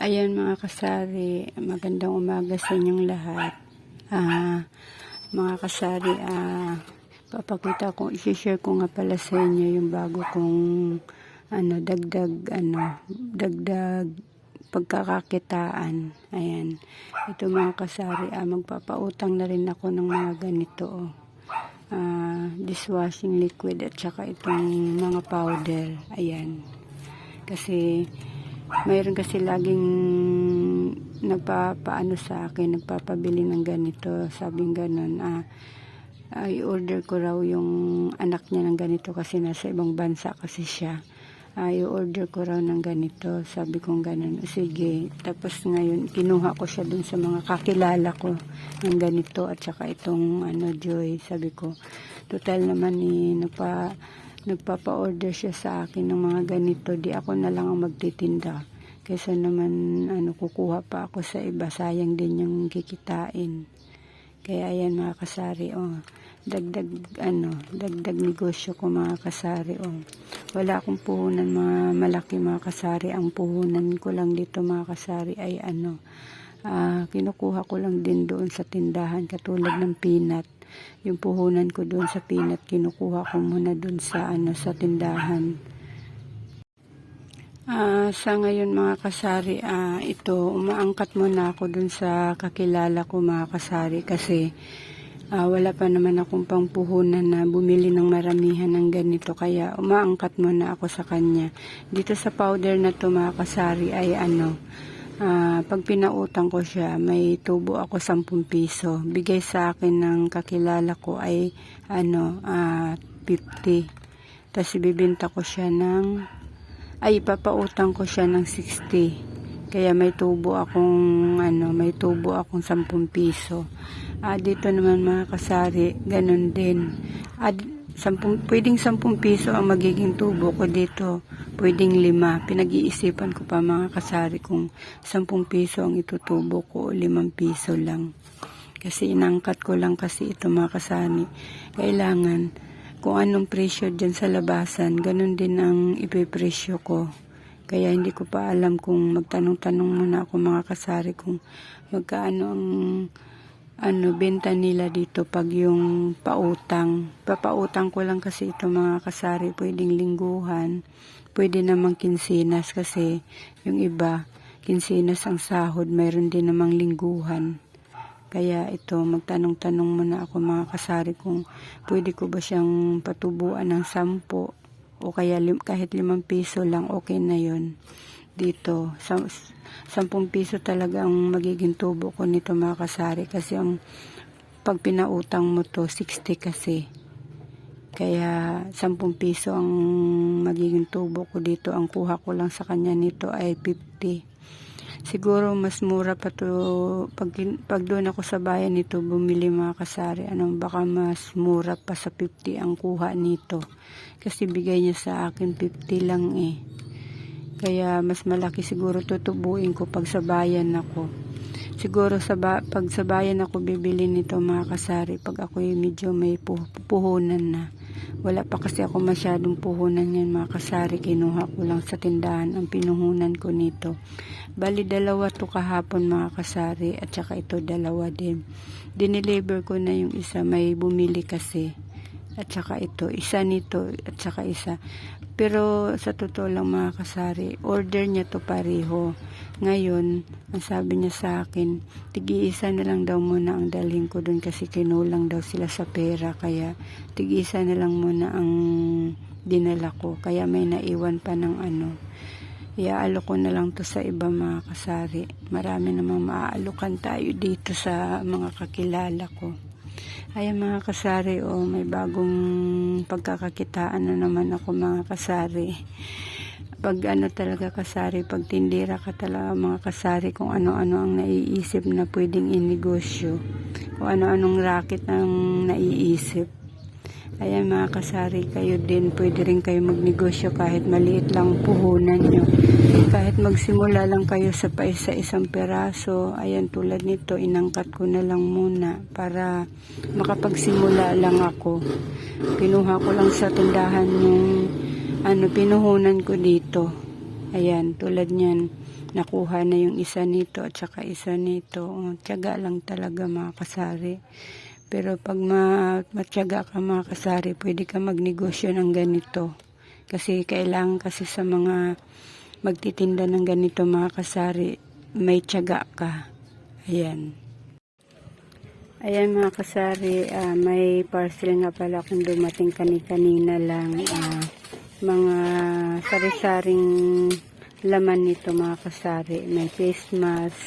Ayan mga kasari, magandang umaga sa inyong lahat. Ah, mga kasari, ah, papakita ko, i-share ko nga pala sa inyo yung bago kong ano, dagdag, ano, dagdag pagkakakitaan. Ayan. Ito mga kasari, ah, magpapautang na rin ako ng mga ganito. Oh. Ah, dishwashing liquid at saka itong mga powder. Ayan. Kasi mayroon kasi laging nagpapaano sa akin, nagpapabili ng ganito. Sabing ganun, ah, ah, i-order ko raw yung anak niya ng ganito kasi nasa ibang bansa kasi siya. Ah, i-order ko raw ng ganito. Sabi kong ganun, sige. Tapos ngayon, kinuha ko siya dun sa mga kakilala ko ng ganito at saka itong ano, Joy. Sabi ko, total naman eh, nagpa, nagpapa-order siya sa akin ng mga ganito, di ako na lang ang magtitinda. Kaysa naman ano, kukuha pa ako sa iba, sayang din yung kikitain. Kaya ayan mga kasari, oh. Dagdag, ano, dagdag negosyo ko mga kasari, oh. Wala akong puhunan mga malaki mga kasari. Ang puhunan ko lang dito mga kasari ay ano, ah, kinukuha ko lang din doon sa tindahan katulad ng peanut. Yung puhunan ko doon sa peanut, kinukuha ko muna doon sa ano sa tindahan. Ah, sa ngayon mga kasari, ah, ito, umaangkat muna ako dun sa kakilala ko mga kasari kasi ah, wala pa naman akong pangpuhunan na bumili ng maramihan ng ganito kaya umaangkat muna ako sa kanya. Dito sa powder na to mga kasari ay ano, ah, pag pinautang ko siya, may tubo ako 10 piso. Bigay sa akin ng kakilala ko ay ano, ah, 50. Tapos ibibenta ko siya ng ay ipapautang ko siya ng 60. Kaya may tubo akong ano, may tubo akong 10 piso. Ah, dito naman mga kasari, ganun din. Ah, 10, pwedeng 10 piso ang magiging tubo ko dito. Pwedeng 5. Pinag-iisipan ko pa mga kasari kung 10 piso ang itutubo ko o 5 piso lang. Kasi inangkat ko lang kasi ito mga kasani. Kailangan kung anong presyo dyan sa labasan, ganun din ang ipipresyo ko. Kaya hindi ko pa alam kung magtanong-tanong muna ako mga kasari kung magkaano ang ano benta nila dito pag yung pautang. Papautang ko lang kasi ito mga kasari, pwedeng lingguhan, pwede namang kinsinas kasi yung iba, kinsinas ang sahod, mayroon din namang lingguhan. Kaya ito, magtanong-tanong muna ako mga kasari kung pwede ko ba siyang patubuan ng sampo o kaya lim, kahit limang piso lang, okay na yon Dito, sam, sampung piso talaga ang magiging tubo ko nito mga kasari kasi ang pag pinautang mo to, 60 kasi. Kaya 10 piso ang magiging tubo ko dito. Ang kuha ko lang sa kanya nito ay 50 siguro mas mura pa to. Pag, pag doon ako sa bayan nito bumili mga kasari anong baka mas mura pa sa 50 ang kuha nito. Kasi bigay niya sa akin 50 lang eh kaya mas malaki siguro tutubuin ko pag sa bayan ako. Siguro sa ba, pag sa bayan ako bibili nito mga kasari pag ako medyo may pu- puhunan na. Wala pa kasi ako masyadong puhunan yan mga kasari. Kinuha ko lang sa tindahan ang pinuhunan ko nito. Bali dalawa to kahapon mga kasari at saka ito dalawa din. Dineliver ko na yung isa may bumili kasi. At saka ito isa nito at saka isa pero sa totoo lang mga kasari order niya to pareho. Ngayon ang sabi niya sa akin tigi-isa na lang daw muna ang dalhin ko doon kasi kinulang daw sila sa pera kaya tigi-isa na lang muna ang dinala ko. Kaya may naiwan pa ng ano iaalo ko na lang to sa iba mga kasari. Marami namang maaalukan tayo dito sa mga kakilala ko Ayan mga kasari, oh, may bagong pagkakakitaan na naman ako mga kasari. Pag ano talaga kasari, pag tindira ka talaga mga kasari, kung ano-ano ang naiisip na pwedeng inegosyo. Kung ano-anong racket ang naiisip. Ayan mga kasari, kayo din, pwede rin kayo magnegosyo kahit maliit lang puhunan nyo. Kahit magsimula lang kayo sa paisa-isang peraso, ayan tulad nito, inangkat ko na lang muna para makapagsimula lang ako. Kinuha ko lang sa tindahan yung ano, pinuhunan ko dito. Ayan, tulad niyan. nakuha na yung isa nito at saka isa nito. Oh, tiyaga lang talaga mga kasari. Pero pag ma matyaga ka mga kasari, pwede ka magnegosyo ng ganito. Kasi kailangan kasi sa mga magtitinda ng ganito mga kasari, may tiyaga ka. Ayan. Ayan mga kasari, ah, may parcel nga pala kung dumating kani-kanina lang. ah, mga sari-saring laman nito mga kasari. May face mask,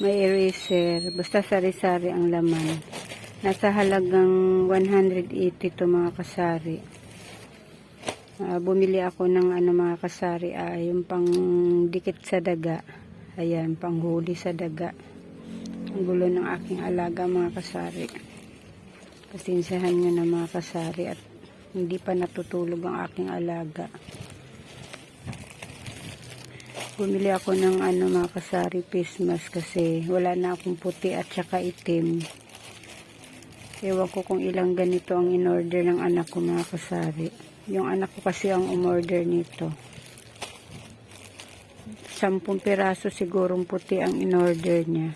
may eraser, basta sari-sari ang laman. Nasa halagang 180 to mga kasari. Ah, bumili ako ng ano mga kasari, ah, yung pang dikit sa daga. Ayan, panghuli sa daga. Ang gulo ng aking alaga mga kasari. Pasensyahan nyo na mga kasari at hindi pa natutulog ang aking alaga. Bumili ako ng ano mga kasari face mask kasi wala na akong puti at saka itim. Ewan ko kung ilang ganito ang in-order ng anak ko mga kasari. Yung anak ko kasi ang umorder nito. Sampung piraso sigurong puti ang in-order niya.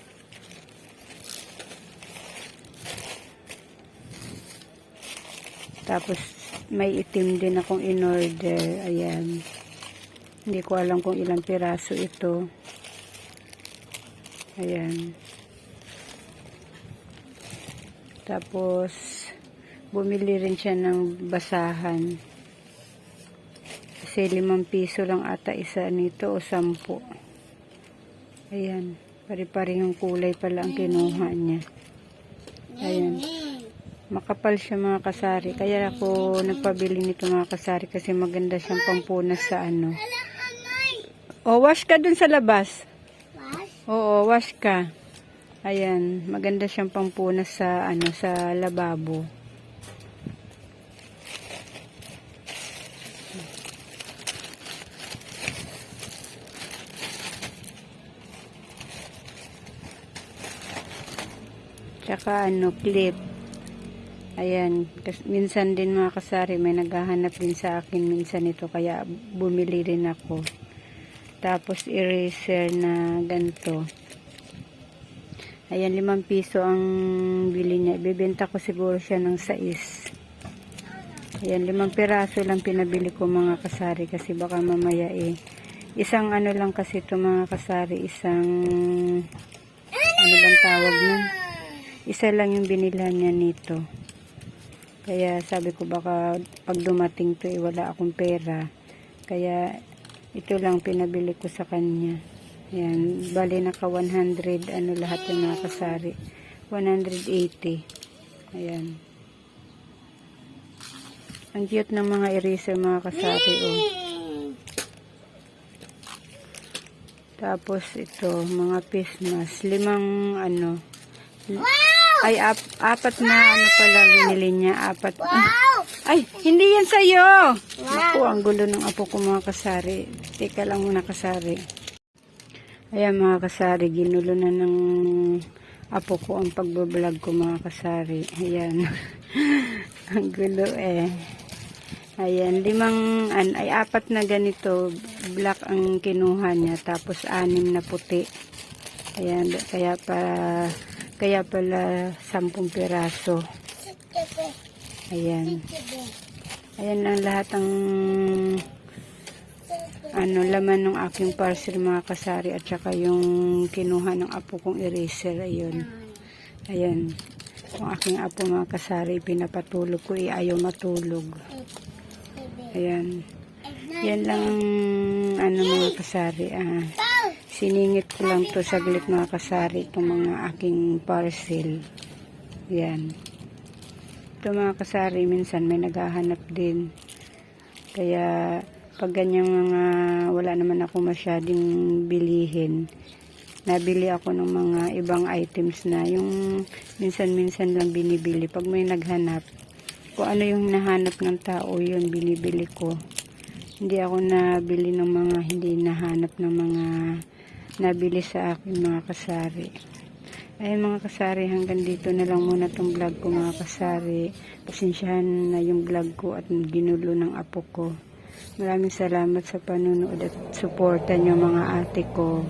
Tapos may itim din akong in-order. Ayan. Hindi ko alam kung ilang piraso ito. Ayan. Tapos bumili rin siya ng basahan. Kasi limang piso lang ata isa nito o sampu. Ayan. Pari-parehong kulay pala ang kinuha niya. Ayan. Makapal siya mga kasari. Kaya ako nagpabili nito mga kasari kasi maganda siyang pampunas sa ano. O, wash ka dun sa labas. Oo, wash ka. Ayan, maganda siyang pampunas sa ano sa lababo. Tsaka ano, clip. Ayan, kas, minsan din mga kasari, may naghahanap din sa akin minsan ito, kaya bumili rin ako. Tapos eraser na ganito. Ayan, limang piso ang bili niya. Ibibenta ko siguro siya ng sais. Ayan, limang piraso lang pinabili ko mga kasari kasi baka mamaya eh. Isang ano lang kasi ito mga kasari, isang ano bang tawag nun? Isa lang yung binila niya nito. Kaya sabi ko baka pag dumating to eh, wala akong pera. Kaya ito lang pinabili ko sa kanya. Yan, bali naka 100 ano lahat yung mga kasari. 180. Ayan. Ang cute ng mga eraser mga kasari oh. Tapos ito, mga face mask. Limang ano. Ay, ap, apat na ano pala binili niya. Apat. Ay, hindi yan sa'yo. Naku, ang gulo ng apo ko mga kasari. Teka lang muna kasari. Ayan mga kasari, ginulo na ng apo ko ang pagbablog ko mga kasari. Ayan. ang gulo eh. Ayan, limang, an, ay apat na ganito, black ang kinuha niya, tapos anim na puti. Ayan, kaya para, kaya pala sampung piraso. Ayan. Ayan ang lahat ang ano, laman ng aking parcel mga kasari at saka yung kinuha ng apo kong eraser. Ayun. Ayan. Yung aking apo mga kasari, pinapatulog ko, eh, matulog. Ayan. Yan lang ano mga kasari. Ah, siningit ko lang to saglit mga kasari itong mga aking parcel. Yan. Ito mga kasari, minsan may naghahanap din. Kaya pag ganyang mga wala naman ako masyading bilihin, nabili ako ng mga ibang items na yung minsan-minsan lang binibili. Pag may naghanap, kung ano yung nahanap ng tao, yun binibili ko. Hindi ako nabili ng mga hindi nahanap ng mga nabili sa akin mga kasari. Ay mga kasari, hanggang dito na lang muna tong vlog ko mga kasari. Pasensyahan na yung vlog ko at ginulo ng apo ko. Maraming salamat sa panunood at suporta nyo mga ate ko.